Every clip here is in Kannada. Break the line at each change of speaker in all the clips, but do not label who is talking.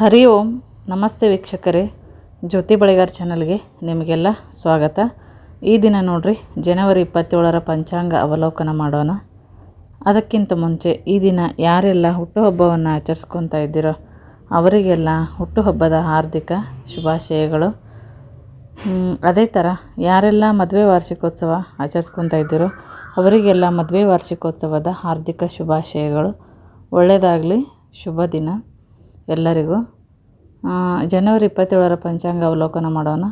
ಹರಿ ಓಂ. ನಮಸ್ತೆ ವೀಕ್ಷಕರೇ. ಜ್ಯೋತಿ ಬಳಿಗಾರ್ ಚಾನಲ್ಗೆ ನಿಮಗೆಲ್ಲ ಸ್ವಾಗತ. ಈ ದಿನ ನೋಡ್ರಿ, ಜನವರಿ ಇಪ್ಪತ್ತೇಳರ ಪಂಚಾಂಗ ಅವಲೋಕನ ಮಾಡೋಣ. ಅದಕ್ಕಿಂತ ಮುಂಚೆ ಈ ದಿನ ಯಾರೆಲ್ಲ ಹುಟ್ಟುಹಬ್ಬವನ್ನು ಆಚರಿಸ್ಕೊತಾ ಇದ್ದೀರೋ, ಅವರಿಗೆಲ್ಲ ಹುಟ್ಟುಹಬ್ಬದ ಹಾರ್ದಿಕ ಶುಭಾಶಯಗಳು. ಅದೇ ಥರ ಯಾರೆಲ್ಲ ಮದುವೆ ವಾರ್ಷಿಕೋತ್ಸವ ಆಚರಿಸ್ಕೊತಾ ಇದ್ದೀರೋ, ಅವರಿಗೆಲ್ಲ ಮದುವೆ ವಾರ್ಷಿಕೋತ್ಸವದ ಹಾರ್ದಿಕ ಶುಭಾಶಯಗಳು. ಒಳ್ಳೆಯದಾಗಲಿ ಶುಭ ದಿನ. ಎಲ್ಲರಿಗೂ. ಜನವರಿ ಇಪ್ಪತ್ತೇಳರ ಪಂಚಾಂಗ ಅವಲೋಕನ ಮಾಡೋಣ.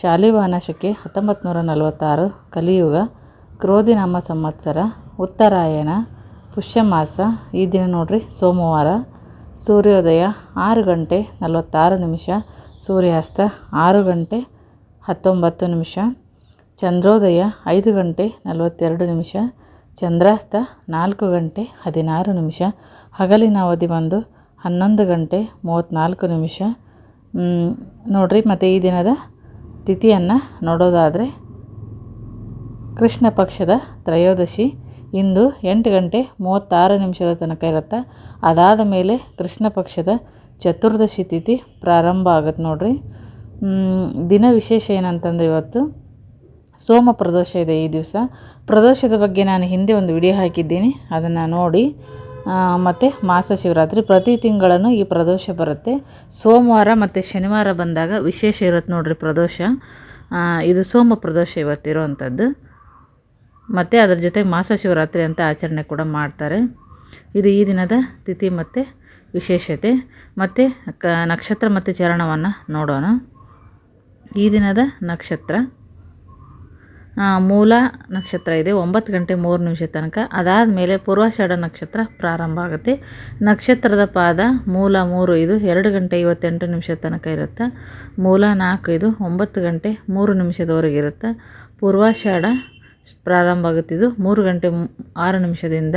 ಶಾಲಿವಾಹನ ಶಕೆ ಹತ್ತೊಂಬತ್ತು ನೂರ ನಲವತ್ತಾರು, ಕಲಿಯುಗ ಕ್ರೋಧಿನಾಮ ಸಂವತ್ಸರ, ಉತ್ತರಾಯಣ, ಪುಷ್ಯಮಾಸ, ಈ ದಿನ ನೋಡ್ರಿ, ಸೋಮವಾರ, ಸೂರ್ಯೋದಯ ಆರು ಗಂಟೆ ನಲವತ್ತಾರು ನಿಮಿಷ, ಸೂರ್ಯಾಸ್ತ ಆರು ಗಂಟೆ ಹತ್ತೊಂಬತ್ತು ನಿಮಿಷ, ಚಂದ್ರೋದಯ ಐದು ಗಂಟೆ ನಲವತ್ತೆರಡು ನಿಮಿಷ, ಚಂದ್ರಾಸ್ತ ನಾಲ್ಕು ಗಂಟೆ ಹದಿನಾರು ನಿಮಿಷ, ಹಗಲಿನ ಅವಧಿ ಬಂದು ಹನ್ನೊಂದು ಗಂಟೆ ಮೂವತ್ತ್ನಾಲ್ಕು ನಿಮಿಷ. ನೋಡಿರಿ, ಮತ್ತು ಈ ದಿನದ ತಿಥಿಯನ್ನು ನೋಡೋದಾದರೆ ಕೃಷ್ಣ ಪಕ್ಷದ ತ್ರಯೋದಶಿ. ಇಂದು ಎಂಟು ಗಂಟೆ ಮೂವತ್ತಾರು ನಿಮಿಷದ ತನಕ ಇರುತ್ತೆ, ಅದಾದ ಮೇಲೆ ಕೃಷ್ಣ ಪಕ್ಷದ ಚತುರ್ದಶಿ ತಿಥಿ ಪ್ರಾರಂಭ ಆಗುತ್ತೆ ನೋಡ್ರಿ. ದಿನ ವಿಶೇಷ ಏನಂತಂದ್ರೆ ಇವತ್ತು ಸೋಮ ಪ್ರದೋಷ ಇದೆ ಈ ದಿವಸ. ಪ್ರದೋಷದ ಬಗ್ಗೆ ನಾನು ಹಿಂದೆ ಒಂದು ವಿಡಿಯೋ ಹಾಕಿದ್ದೀನಿ, ಅದನ್ನು ನೋಡಿ. ಮತ್ತು ಮಾಸ ಶಿವರಾತ್ರಿ. ಪ್ರತಿ ತಿಂಗಳನ್ನು ಈ ಪ್ರದೋಷ ಬರುತ್ತೆ. ಸೋಮವಾರ ಮತ್ತು ಶನಿವಾರ ಬಂದಾಗ ವಿಶೇಷ ಇರುತ್ತೆ ನೋಡಿರಿ ಪ್ರದೋಷ. ಇದು ಸೋಮ ಪ್ರದೋಷ ಇವತ್ತಿರುವಂಥದ್ದು. ಮತ್ತು ಅದರ ಜೊತೆಗೆ ಮಾಸ ಶಿವರಾತ್ರಿ ಅಂತ ಆಚರಣೆ ಕೂಡ ಮಾಡ್ತಾರೆ. ಇದು ಈ ದಿನದ ತಿಥಿ ಮತ್ತು ವಿಶೇಷತೆ. ಮತ್ತು ಕ, ನಕ್ಷತ್ರ ಮತ್ತು ಚರಣವನ್ನು ನೋಡೋಣ. ಈ ದಿನದ ನಕ್ಷತ್ರ. ಮೂಲ ನಕ್ಷತ್ರ ಇದೆ, ಒಂಬತ್ತು ಗಂಟೆ ಮೂರು ನಿಮಿಷ ತನಕ. ಅದಾದ ಮೇಲೆ ಪೂರ್ವಾಷಾಢ ನಕ್ಷತ್ರ ಪ್ರಾರಂಭ ಆಗುತ್ತೆ. ನಕ್ಷತ್ರದ ಪಾದ ಮೂಲ ಮೂರು ಇದು ಎರಡು ಗಂಟೆ ಐವತ್ತೆಂಟು ನಿಮಿಷ ತನಕ ಇರುತ್ತೆ. ಮೂಲ ನಾಲ್ಕು ಇದು ಒಂಬತ್ತು ಗಂಟೆ ಮೂರು ನಿಮಿಷದವರೆಗೆ ಇರುತ್ತೆ. ಪೂರ್ವಾಷಾಢ ಪ್ರಾರಂಭ ಆಗುತ್ತೆ ಇದು. ಮೂರು ಗಂಟೆ ಆರು ನಿಮಿಷದಿಂದ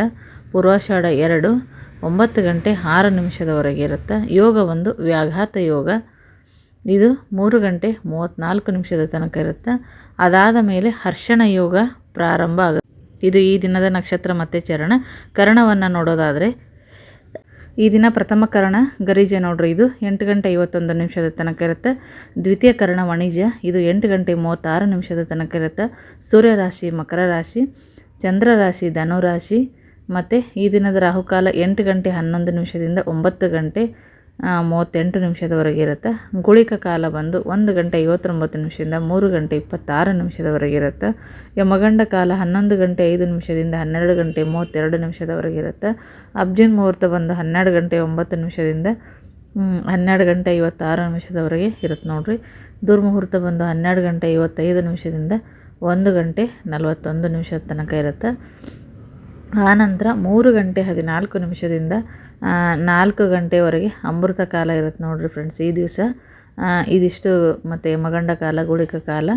ಪೂರ್ವಾಷಾಢ ಎರಡು, ಒಂಬತ್ತು ಗಂಟೆ ಆರು ನಿಮಿಷದವರೆಗೆ ಇರುತ್ತೆ. ಯೋಗ ಒಂದು ವ್ಯಾಘಾತ ಯೋಗ. ಇದು ಮೂರು ಗಂಟೆ ಮೂವತ್ತ್ನಾಲ್ಕು ನಿಮಿಷದ ತನಕ ಇರುತ್ತೆ. ಅದಾದ ಮೇಲೆ ಹರ್ಷಣ ಯೋಗ ಪ್ರಾರಂಭ ಆಗುತ್ತೆ. ಇದು ಈ ದಿನದ ನಕ್ಷತ್ರ ಮತ್ತು ಚರಣ. ಕರ್ಣವನ್ನು ನೋಡೋದಾದರೆ, ಈ ದಿನ ಪ್ರಥಮ ಕರ್ಣ ಗರಿಜ ನೋಡ್ರಿ. ಇದು ಎಂಟು ಗಂಟೆ ಐವತ್ತೊಂದು ನಿಮಿಷದ ತನಕ ಇರುತ್ತೆ. ದ್ವಿತೀಯ ಕರ್ಣ ವಾಣಿಜ್ಯ. ಇದು ಎಂಟು ಗಂಟೆ ಮೂವತ್ತಾರು ನಿಮಿಷದ ತನಕ ಇರುತ್ತೆ. ಸೂರ್ಯ ರಾಶಿ ಮಕರ ರಾಶಿ ಚಂದ್ರ ರಾಶಿ ಧನು ರಾಶಿ ಮತ್ತು ಈ ದಿನದ ರಾಹುಕಾಲ ಎಂಟು ಗಂಟೆ ಹನ್ನೊಂದು ನಿಮಿಷದಿಂದ ಒಂಬತ್ತು ಗಂಟೆ ಮೂವತ್ತೆಂಟು ನಿಮಿಷದವರೆಗೆ ಇರುತ್ತೆ. ಗುಳಿಕ ಕಾಲ ಬಂದು ಒಂದು ಗಂಟೆ ಐವತ್ತೊಂಬತ್ತು ನಿಮಿಷದಿಂದ ಮೂರು ಗಂಟೆ ಇಪ್ಪತ್ತಾರು ನಿಮಿಷದವರೆಗೆ ಇರುತ್ತೆ. ಯಮಗಂಡ ಕಾಲ ಹನ್ನೊಂದು ಗಂಟೆ ಐದು ನಿಮಿಷದಿಂದ ಹನ್ನೆರಡು ಗಂಟೆ ಮೂವತ್ತೆರಡು ನಿಮಿಷದವರೆಗೆ ಇರುತ್ತೆ. ಅಬ್ಜಿನ್ ಮುಹೂರ್ತ ಬಂದು ಹನ್ನೆರಡು ಗಂಟೆ ಒಂಬತ್ತು ನಿಮಿಷದಿಂದ ಹನ್ನೆರಡು ಗಂಟೆ ಐವತ್ತಾರು ನಿಮಿಷದವರೆಗೆ ಇರುತ್ತೆ ನೋಡಿರಿ. ದುರ್ಮುಹೂರ್ತ ಬಂದು ಹನ್ನೆರಡು ಗಂಟೆ ಐವತ್ತೈದು ನಿಮಿಷದಿಂದ ಒಂದು ಗಂಟೆ ನಲವತ್ತೊಂದು ನಿಮಿಷದ ತನಕ ಇರುತ್ತೆ. ಆನಂತರ ಮೂರು ಗಂಟೆ ಹದಿನಾಲ್ಕು ನಿಮಿಷದಿಂದ ನಾಲ್ಕು ಗಂಟೆವರೆಗೆ ಅಮೃತ ಕಾಲ ಇರುತ್ತೆ ನೋಡಿರಿ ಫ್ರೆಂಡ್ಸ್ ಈ ದಿವಸ ಇದಿಷ್ಟು ಮತ್ತು ಮಗಂಡ ಕಾಲ, ಗುಳಿಕ ಕಾಲ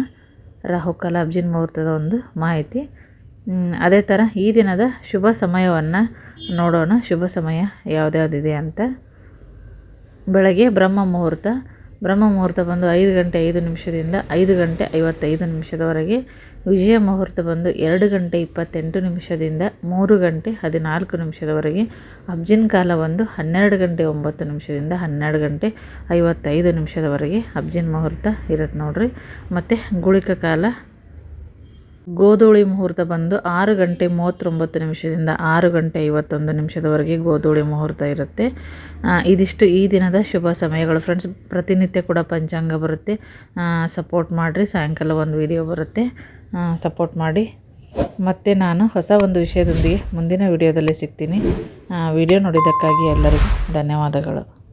ರಾಹುಕಾಲ ಅಬ್ಜಿನ್ ಮುಹೂರ್ತದ ಒಂದು ಮಾಹಿತಿ. ಅದೇ ಥರ ಈ ದಿನದ ಶುಭ ಸಮಯವನ್ನು ನೋಡೋಣ. ಶುಭ ಸಮಯ ಯಾವುದ್ಯಾವ್ದಿದೆ ಅಂತ. ಬೆಳಗ್ಗೆ ಬ್ರಹ್ಮ ಮುಹೂರ್ತ ಬ್ರಹ್ಮ ಮುಹೂರ್ತ ಬಂದು ಐದು ಗಂಟೆ ಐದು ನಿಮಿಷದಿಂದ ಐದು ಗಂಟೆ ಐವತ್ತೈದು ನಿಮಿಷದವರೆಗೆ, ವಿಜಯ ಮುಹೂರ್ತ ಬಂದು ಎರಡು ಗಂಟೆ ಇಪ್ಪತ್ತೆಂಟು ನಿಮಿಷದಿಂದ ಮೂರು ಗಂಟೆ ಹದಿನಾಲ್ಕು ನಿಮಿಷದವರೆಗೆ, ಅಬ್ಜಿನ್ ಕಾಲ ಬಂದು ಹನ್ನೆರಡು ಗಂಟೆ ಒಂಬತ್ತು ನಿಮಿಷದಿಂದ ಹನ್ನೆರಡು ಗಂಟೆ ಐವತ್ತೈದು ನಿಮಿಷದವರೆಗೆ ಅಬ್ಜಿನ್ ಮುಹೂರ್ತ ಇರುತ್ತೆ ನೋಡಿರಿ. ಮತ್ತು ಗುಳಿಕ ಕಾಲ ಗೋಧೂಳಿ ಮುಹೂರ್ತ ಬಂದು ಆರು ಗಂಟೆ ಮೂವತ್ತೊಂಬತ್ತು ನಿಮಿಷದಿಂದ ಆರು ಗಂಟೆ ಐವತ್ತೊಂದು ನಿಮಿಷದವರೆಗೆ ಗೋಧೂಳಿ ಮುಹೂರ್ತ ಇರುತ್ತೆ. ಇದಿಷ್ಟು ಈ ದಿನದ ಶುಭ ಸಮಯಗಳು. ಫ್ರೆಂಡ್ಸ್ ಪ್ರತಿನಿತ್ಯ ಕೂಡ ಪಂಚಾಂಗ ಬರುತ್ತೆ. ಸಪೋರ್ಟ್ ಮಾಡಿರಿ. ಸಾಯಂಕಾಲ ಒಂದು ವಿಡಿಯೋ ಬರುತ್ತೆ. ಸಪೋರ್ಟ್ ಮಾಡಿ. ಮತ್ತೆ ನಾನು ಹೊಸ ಒಂದು ವಿಷಯದೊಂದಿಗೆ ಮುಂದಿನ ವಿಡಿಯೋದಲ್ಲಿ ಸಿಗ್ತೀನಿ. ವಿಡಿಯೋ ನೋಡಿದ್ದಕ್ಕಾಗಿ ಎಲ್ಲರಿಗೂ ಧನ್ಯವಾದಗಳು.